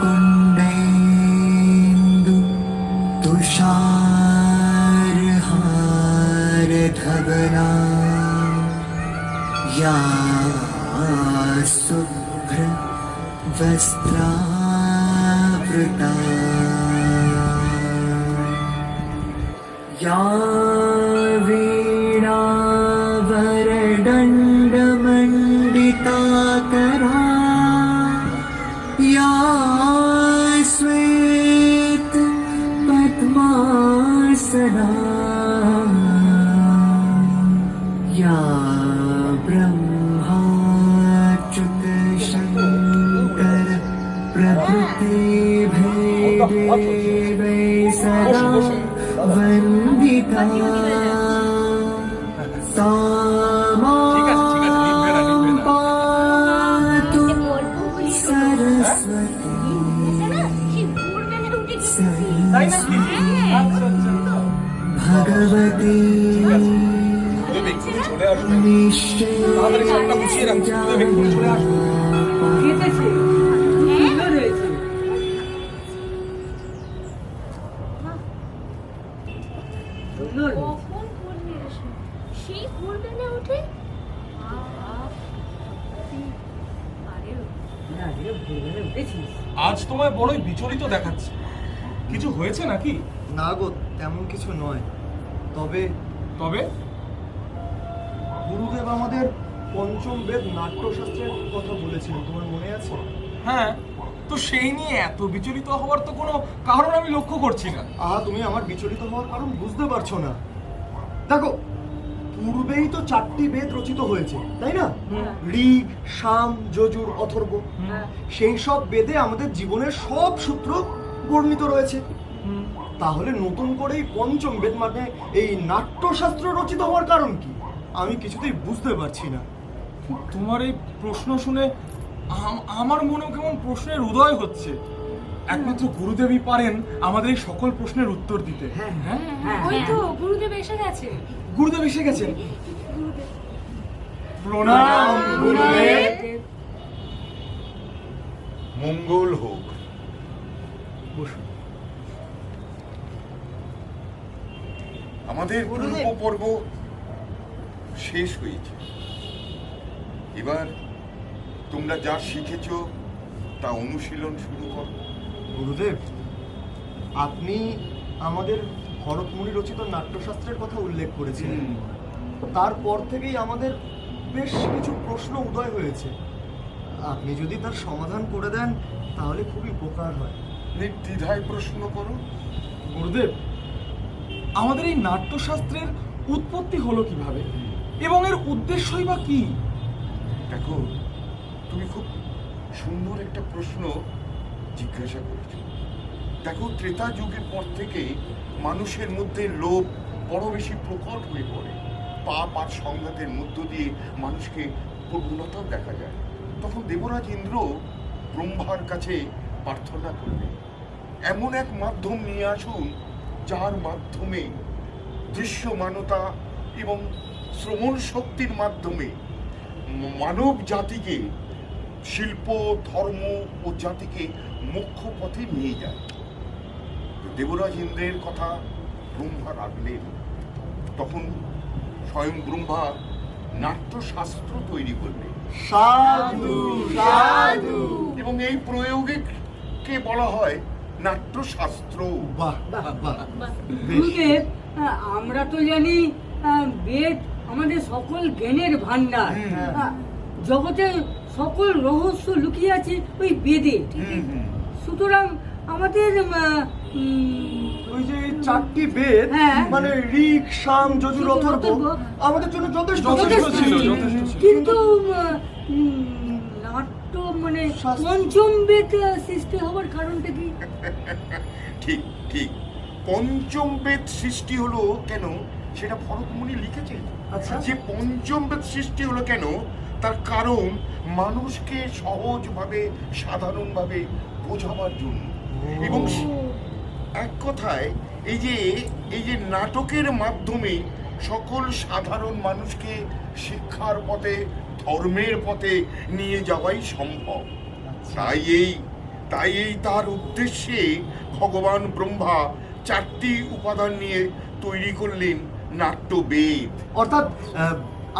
कुण्डेन्दु तुषारहारधवला या शुभ्र वस्त्रावृता या ब्रह्माच्युत शङ्कर प्रकृतिभेदेवै सदा वन्दिता सा पातु सरस्वती सरस्वती भगवती আসবে তাড়াতাড়ি সবটা গুছিয়ে রাখছি চলে আসবে উঠে আজ তোমায় বড়ই বিচলিত দেখাচ্ছে। কিছু হয়েছে নাকি? না গো তেমন কিছু নয়। তবে তবে? গুরুদেব আমাদের পঞ্চম বেদ নাট্যশাস্ত্রের কথা বলেছিলেন। তোমার মনে আছে? হ্যাঁ তো সেই নিয়ে এত বিচলিত হওয়ার তো কোনো কারণ আমি লক্ষ্য করছি না। আহা তুমি আমার বিচলিত হওয়ার কারণ বুঝতে পারছ না। দেখো পূর্বেই তো চারটি বেদ রচিত হয়েছে তাই না? ঋগ সাম যজুর অথর্ব। সেই সব বেদে আমাদের জীবনের সব সূত্র বর্ণিত রয়েছে। তাহলে নতুন করে এই পঞ্চম বেদ মানে এই নাট্যশাস্ত্র রচিত হওয়ার কারণ কি? আমি কিছুতেই বুঝতে পারছি না। তোমার এই প্রশ্ন শুনে আমার মনেও কেমন প্রশ্নের উদয় হচ্ছে। একমাত্র গুরুদেবই পারেন আমাদের এই সকল প্রশ্নের উত্তর দিতে। হ্যাঁ হ্যাঁ হ্যাঁ ওই তো গুরুদেব এসে গেছে। গুরুদেব এসে গেছেন প্রণাম গুরুদেব। মঙ্গল হোক। বসুন আমাদের পূর্ব পর্ব শেষ হয়েছে। এবার তোমরা যা শিখেছ তা অনুশীলন শুরু করো। গুরুদেব আপনি আমাদের ভরতমুনি রচিত নাট্যশাস্ত্রের কথা উল্লেখ করেছিলেন। তারপর থেকেই আমাদের বেশ কিছু প্রশ্ন উদয় হয়েছে। আপনি যদি তার সমাধান করে দেন তাহলে খুবই উপকার হয়। নির্দ্বিধায় প্রশ্ন করো। গুরুদেব আমাদের এই নাট্যশাস্ত্রের উৎপত্তি হলো কীভাবে? এবং এর উদ্দেশ্যই বা কি? দেখো, তুমি খুব সুন্দর একটা প্রশ্ন জিজ্ঞাসা করেছ। দেখো, ত্রেতা যুগের পর থেকে মানুষের মধ্যে লোভ বড় বেশি প্রকট হয়ে পড়ে। পাপ আর সংঘাতের মধ্য দিয়ে মানুষকে প্রবণতাও দেখা যায়। তখন দেবরাজ ইন্দ্র ব্রহ্মার কাছে প্রার্থনা করলেন, এমন এক মাধ্যম নিয়ে আসুন, যার মাধ্যমে দৃশ্যমানতা এবং শ্রবণ শক্তির মাধ্যমে মানব জাতিকে শিল্প ধর্ম ও জাতিকে মুখ্য পথে নিয়ে যায়। দেবরাজ ইন্দ্রের কথা ব্রহ্মা রাখলেন। তখন স্বয়ং ব্রহ্মা নাট্যশাস্ত্র তৈরি করলেন। সাধু সাধু। এবং এই প্রয়োগে কে বলা হয় নাট্যশাস্ত্র? বাহ বাহ বাহ। বেশ আমরা তো জানি আহ, বেদ আমাদের সকল জ্ঞানের ভান্ডার। জগতে সকল রহস্য লুকিয়ে আছে ওই বেদে। সুতরাং আমাদের ওই যে চারটি বেদ হ্যাঁ। মানে ঋক সাম যজুর অথর্ব। আমাদের জন্য যথেষ্ট যথেষ্ট ছিল। কিন্তু নাট্য মানে পঞ্চম বেদ সৃষ্টি হওয়ার কারণটা কি ঠিক ঠিক পঞ্চম বেদ সৃষ্টি হলো কেন সেটা ভরতমুনি লিখেছে আচ্ছা। যে পঞ্চম বেদ সৃষ্টি হলো কেন? তার কারণ মানুষকে সহজভাবে সাধারণভাবে বোঝাবার জন্য। এবং এক কথায় এই যে এই যে নাটকের মাধ্যমে সকল সাধারণ মানুষকে শিক্ষার পথে ধর্মের পথে নিয়ে যাওয়াই সম্ভব। তাই এই তাই এই তার উদ্দেশ্যে ভগবান ব্রহ্মা চারটি উপাদান নিয়ে তৈরি করলেন। নাট্যবেদ অর্থাৎ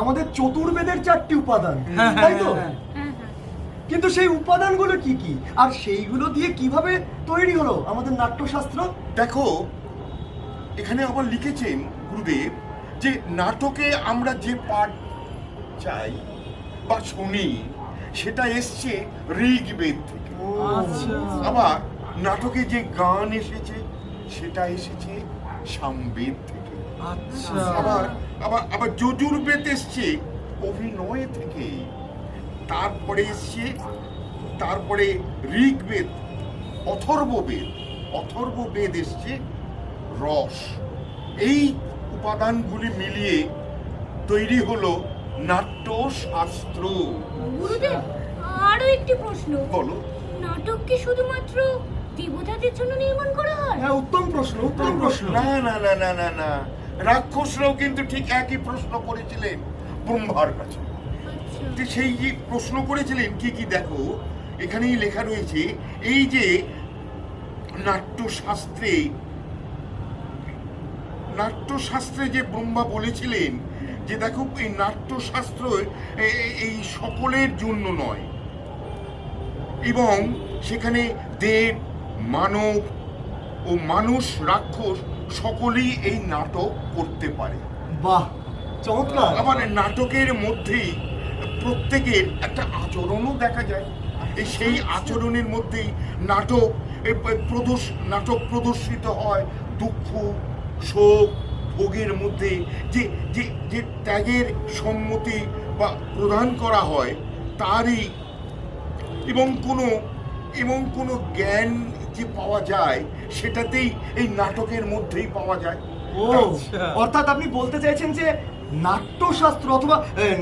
আমাদের চতুর্বেদের চারটি উপাদান। তাই তো? হ্যাঁ হ্যাঁ। কিন্তু সেই উপাদানগুলো কি কি? আর সেইগুলো দিয়ে কীভাবে তৈরি হলো আমাদের নাট্যশাস্ত্র? দেখো এখানে আবার লিখেছেন গুরুদেব যে নাটকে আমরা যে পাঠ চাই বা শুনি সেটা এসছে ঋগ্বেদ থেকে। আচ্ছা। আবার নাটকে যে গান এসেছে সেটা এসেছে সামবেদ থেকে। আচ্ছা। আবার আবার আবার যজুর্বেদ এসছে। অভিনয় থেকে। তারপরে এসছে তারপরে ঋগ্বেদ অথর্ববেদ অথর্ববেদ এসছে রস। এই উপাদানগুলি মিলিয়ে তৈরি হলো নাট্যশাস্ত্র। গুরুদেব আরও একটি প্রশ্ন। বলো। নাটক কি শুধুমাত্র দেবতাদের জন্য নির্মাণ করা হয়? হ্যাঁ উত্তম প্রশ্ন উত্তম প্রশ্ন। না না না না না না। রাক্ষসরাও কিন্তু ঠিক একই প্রশ্ন করেছিলেন ব্রহ্মার কাছে। আচ্ছা। সেই যে প্রশ্ন করেছিলেন কি কি দেখো এখানেই লেখা রয়েছে এই যে নাট্যশাস্ত্রে নাট্যশাস্ত্রে যে ব্রহ্মা বলেছিলেন যে দেখো এই নাট্যশাস্ত্র এই সকলের জন্য নয়। এবং সেখানে দেব মানব ও মানুষ রাক্ষস সকলেই এই নাটক করতে পারে। বাহ চমৎকার। আবার নাটকের মধ্যেই প্রত্যেকের একটা আচরণও দেখা যায়। এই সেই আচরণের মধ্যেই নাটক প্রদর্শ নাটক প্রদর্শিত হয় দুঃখ শোক ভোগের মধ্যে যে যে যে ত্যাগের সম্মতি বা প্রদান করা হয় তারই এবং কোনো এবং কোনো জ্ঞান যে পাওয়া যায় সেটাতেই এই নাটকের মধ্যেই পাওয়া যায়। ও আচ্ছা। অর্থাৎ আপনি বলতে চাইছেন যে নাট্যশাস্ত্র অথবা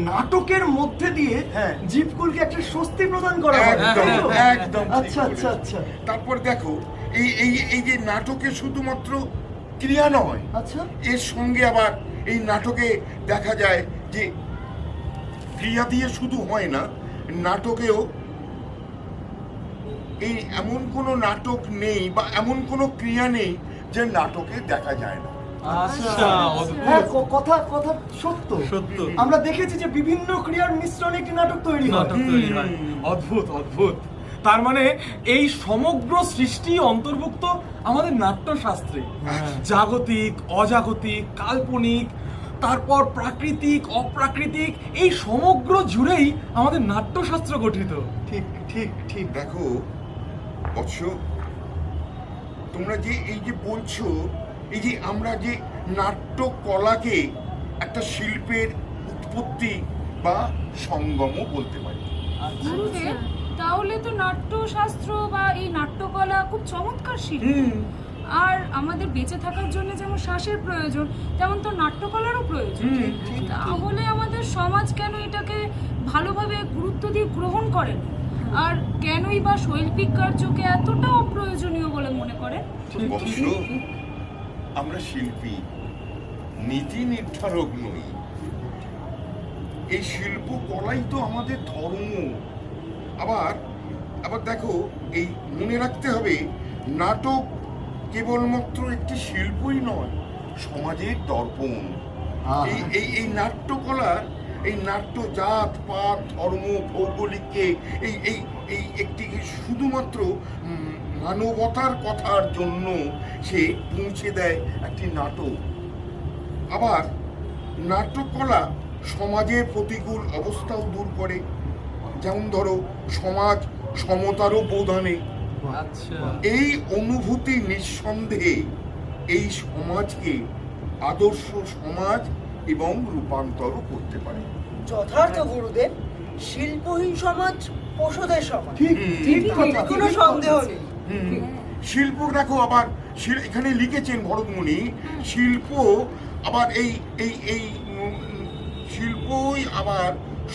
নাটকের মধ্যে দিয়ে হ্যাঁ। জীবকুলকে একটা স্বস্তি প্রদান করা একদম, একদম আচ্ছা আচ্ছা আচ্ছা। তারপর দেখো এই এই এই যে নাটকে শুধুমাত্র ক্রিয়া নয় আচ্ছা। এর সঙ্গে আবার এই নাটকে দেখা যায় যে ক্রিয়া দিয়ে শুধু হয় না নাটকেও এই এমন কোনো নাটক নেই বা এমন কোনো ক্রিয়া নেই যে নাটকে দেখা যায় না। আচ্ছা হ্যাঁ কথা কথা সত্য। সত্য। আমরা দেখেছি যে বিভিন্ন ক্রিয়ার মিশ্রণে একটি নাটক তৈরি নাটক তৈরি হয়। অদ্ভুত অদ্ভুত। তার মানে এই সমগ্র সৃষ্টি অন্তর্ভুক্ত আমাদের নাট্যশাস্ত্রে। জাগতিক অজাগতিক কাল্পনিক তারপর প্রাকৃতিক অপ্রাকৃতিক এই সমগ্র জুড়েই আমাদের নাট্যশাস্ত্র গঠিত। ঠিক ঠিক ঠিক। দেখো বৎস তোমরা যে এই যে বলছো এই যে আমরা যে নাট্য কলাকে একটা শিল্পের উৎপত্তি বা সঙ্গমও বলতে পারি। তাহলে তো নাট্যশাস্ত্র বা এই নাট্যকলা খুব চমৎকার শিল্প। আর আমাদের বেঁচে থাকার জন্য যেমন শ্বাসের প্রয়োজন তেমন তো নাট্যকলারও প্রয়োজন। তাহলে আমাদের সমাজ কেন এটাকে ভালোভাবে গুরুত্ব দিয়ে গ্রহণ করেন? আর কেনই বা শৈল্পিক কার্যকে এতটা অপ্রয়োজনীয় বলে মনে করেন? আমরা শিল্পী নীতি নির্ধারক নই। এই শিল্প কলাই তো আমাদের ধর্ম। আবার আবার দেখো এই মনে রাখতে হবে নাটক কেবলমাত্র একটি শিল্পই নয় সমাজের দর্পণ। এই এই এই নাট্যকলার এই নাট্য জাত পাত ধর্ম ভৌগোলিককে এই এই এই একটি শুধুমাত্র মানবতার কথার জন্য সে পৌঁছে দেয় একটি নাটক। আবার নাট্যকলা সমাজের প্রতিকূল অবস্থাও দূর করে। যেমন ধরো সমাজ সমতারও বোধানে আচ্ছা। এই অনুভূতি নিঃসন্দেহে এই সমাজকে আদর্শ সমাজ এবং রূপান্তর করতে পারে। যথার্থ গুরুদেব শিল্পহীন সমাজ পশুদের সমাজ। ঠিক ঠিক কথা। কোনো সন্দেহ নেই। শিল্প দেখো আবার এখানে লিখেছেন ভরতমণি শিল্প আবার এই এই এই শিল্পই আবার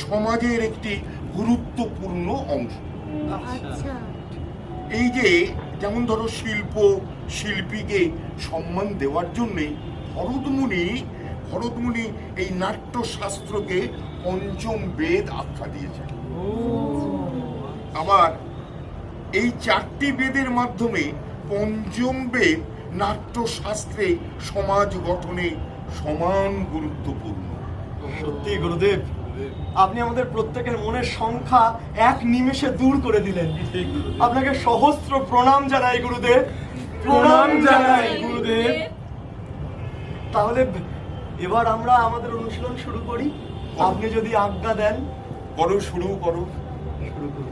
সমাজের একটি গুরুত্বপূর্ণ অংশ। আচ্ছা। এই যে যেমন ধরো শিল্প শিল্পীকে সম্মান দেওয়ার জন্যে ভরতমুনি ভরতমুনি এই নাট্যশাস্ত্রকে পঞ্চম বেদ আখ্যা দিয়েছেন। আবার এই চারটি বেদের মাধ্যমে পঞ্চম বেদ নাট্যশাস্ত্রে সমাজ গঠনে সমান গুরুত্বপূর্ণ। সত্যি গুরুদেব। আপনি আমাদের প্রত্যেকের মনের সংখ্যা এক নিমেষে দূর করে দিলেন। আপনাকে সহস্র প্রণাম জানাই গুরুদেব। প্রণাম জানাই গুরুদেব। তাহলে এবার আমরা আমাদের অনুশীলন শুরু করি। আপনি যদি আজ্ঞা দেন। করো শুরু করো। শুরু করো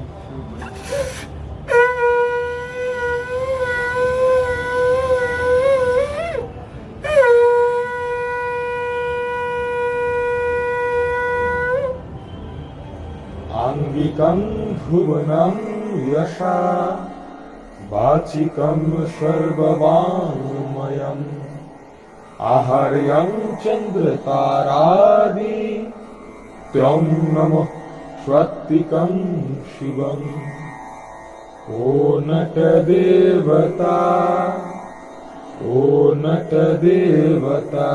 আঙ্গিকং ভুবনং বাচিকং সর্ববাং हर्यं चन्द्रतारादि त्वं नमः स्वतिकं शिवम्। ओ नटदेवता ओ नटदेवता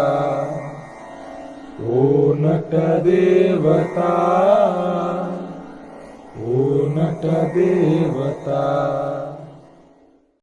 ओ नटदेवता ओ नटदेवता